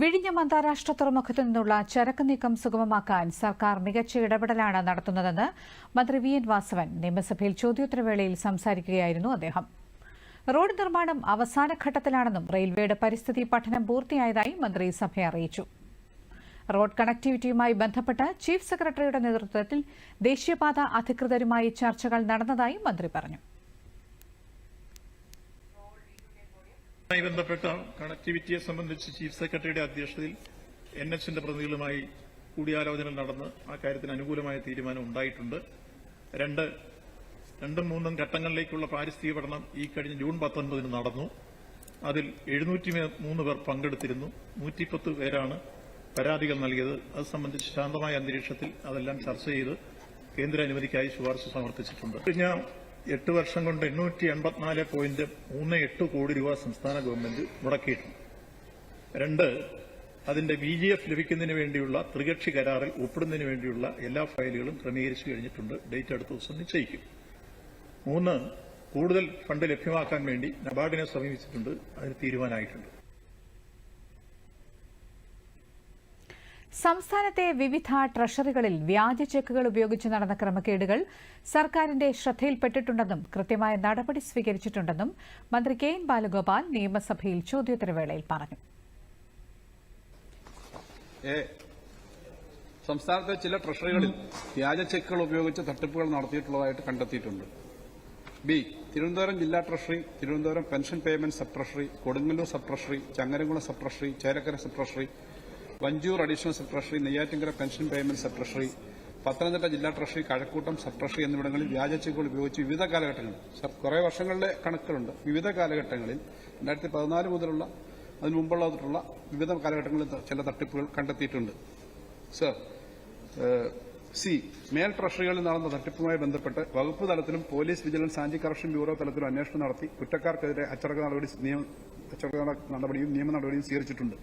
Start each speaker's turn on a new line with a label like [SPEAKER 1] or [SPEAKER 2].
[SPEAKER 1] വിഴിഞ്ഞം അന്താരാഷ്ട്ര തുറമുഖത്തു നിന്നുള്ള ചരക്ക് നീക്കം സുഗമമാക്കാൻ സർക്കാർ മികച്ച ഇടപെടലാണ് നടത്തുന്നതെന്ന് മന്ത്രി വി എൻ വാസവൻ നിയമസഭയിൽ ചോദ്യോത്തരവേളയിൽ സംസാരിക്കുകയായിരുന്നു അദ്ദേഹം. റോഡ് നിർമ്മാണം അവസാന ഘട്ടത്തിലാണെന്നും റെയിൽവേയുടെ പരിസ്ഥിതി പഠനം പൂർത്തിയായതായി മന്ത്രി സഭ അറിയിച്ചു. റോഡ് കണക്ടിവിറ്റിയുമായി ബന്ധപ്പെട്ട് ചീഫ് സെക്രട്ടറിയുടെ നേതൃത്വത്തിൽ ദേശീയപാത അധികൃതരുമായി ചർച്ചകൾ നടന്നതായും മന്ത്രി പറഞ്ഞു. ുമായി
[SPEAKER 2] ബന്ധപ്പെട്ട കണക്ടിവിറ്റിയെ സംബന്ധിച്ച് ചീഫ് സെക്രട്ടറിയുടെ അധ്യക്ഷതയിൽ എൻ എച്ചിന്റെ പ്രതിനിധികളുമായി കൂടിയാലോചന നടന്ന് ആ കാര്യത്തിന് അനുകൂലമായ തീരുമാനം ഉണ്ടായിട്ടുണ്ട്. രണ്ട് രണ്ടും മൂന്നും ഘട്ടങ്ങളിലേക്കുള്ള പാരിസ്ഥിതിക പഠനം ഈ കഴിഞ്ഞ ജൂൺ പത്തൊൻപതിന് നടന്നു. അതിൽ എഴുന്നൂറ്റി മൂന്ന് പേർ പങ്കെടുത്തിരുന്നു. നൂറ്റിപ്പത്ത് പേരാണ് പരാതികൾ നൽകിയത്. അത് സംബന്ധിച്ച് ശാന്തമായ അന്തരീക്ഷത്തിൽ അതെല്ലാം ചർച്ച ചെയ്ത് കേന്ദ്ര അനുമതിക്കായി ശുപാർശ സമർപ്പിച്ചിട്ടുണ്ട്. കഴിഞ്ഞ എട്ട് വർഷം കൊണ്ട് എണ്ണൂറ്റി എൺപത്തിനാല് പോയിന്റ് മൂന്ന് എട്ട് കോടി രൂപ സംസ്ഥാന ഗവൺമെന്റ് മുടക്കിയിട്ടുണ്ട്. രണ്ട് അതിന്റെ ബി ജി എഫ് ലഭിക്കുന്നതിന് വേണ്ടിയുള്ള ത്രികക്ഷി കരാറിൽ ഒപ്പിടുന്നതിന് വേണ്ടിയുള്ള എല്ലാ ഫയലുകളും ക്രമീകരിച്ചു കഴിഞ്ഞിട്ടുണ്ട്. ഡേറ്റ് അടുത്ത ദിവസം നിശ്ചയിക്കും. മൂന്ന് കൂടുതൽ ഫണ്ട് ലഭ്യമാക്കാൻ വേണ്ടി നബാർഡിനെ സമീപിച്ചിട്ടുണ്ട്. അതിന് തീരുമാനമായിട്ടുണ്ട്.
[SPEAKER 1] സംസ്ഥാനത്തെ വിവിധ ട്രഷറികളിൽ വ്യാജ ചെക്കുകൾ ഉപയോഗിച്ച് നടന്ന ക്രമക്കേടുകൾ സർക്കാരിന്റെ ശ്രദ്ധയിൽപ്പെട്ടിട്ടുണ്ടെന്നും കൃത്യമായ നടപടി സ്വീകരിച്ചിട്ടുണ്ടെന്നും മന്ത്രി കെ എൻ ബാലഗോപാൽ നിയമസഭയിൽ ചോദ്യോത്തരവേളയിൽ പറഞ്ഞു.
[SPEAKER 3] സംസ്ഥാനത്തെ ചില ട്രഷറികളിൽ വ്യാജ ചെക്കുകൾ ഉപയോഗിച്ച് തട്ടിപ്പുകൾ നടത്തിയിട്ടുള്ളതായിട്ട് കണ്ടെത്തിയിട്ടുണ്ട്. ബി തിരുവനന്തപുരം ജില്ലാ treasury Thiruvananthapuram pension payment sub treasury Kodungallur sub treasury Changaramkulam sub treasury Cherakkara sub treasury Vanchoor additional sub treasury Neyyattinkara pension payment sub treasury Pathanamthitta ജില്ലാ ട്രഷറി കഴക്കൂട്ടം സബ് ട്രഷറി എന്നിവിടങ്ങളിൽ വ്യാജ ചെക്കുകൾ ഉപയോഗിച്ച് വിവിധ കാലഘട്ടങ്ങളിൽ കുറേ വർഷങ്ങളിലെ കണക്കുകളുണ്ട്. വിവിധ കാലഘട്ടങ്ങളിൽ രണ്ടായിരത്തി പതിനാല് മുതലുള്ള അതിനു മുമ്പുള്ളതായിട്ടുള്ള വിവിധ കാലഘട്ടങ്ങളിൽ ചില തട്ടിപ്പുകൾ കണ്ടെത്തിയിട്ടുണ്ട്. സർ സി മേൽ ട്രഷറികളിൽ നടന്ന തട്ടിപ്പുമായി ബന്ധപ്പെട്ട് വകുപ്പ് തലത്തിലും police vigilance anti corruption bureau തലത്തിലും അന്വേഷണം നടത്തി കുറ്റക്കാർക്കെതിരെ അച്ചടക്ക നടപടി നിയമ അച്ചടക്ക നടപടിയും നിയമ നടപടിയും സ്വീകരിച്ചിട്ടുണ്ട്.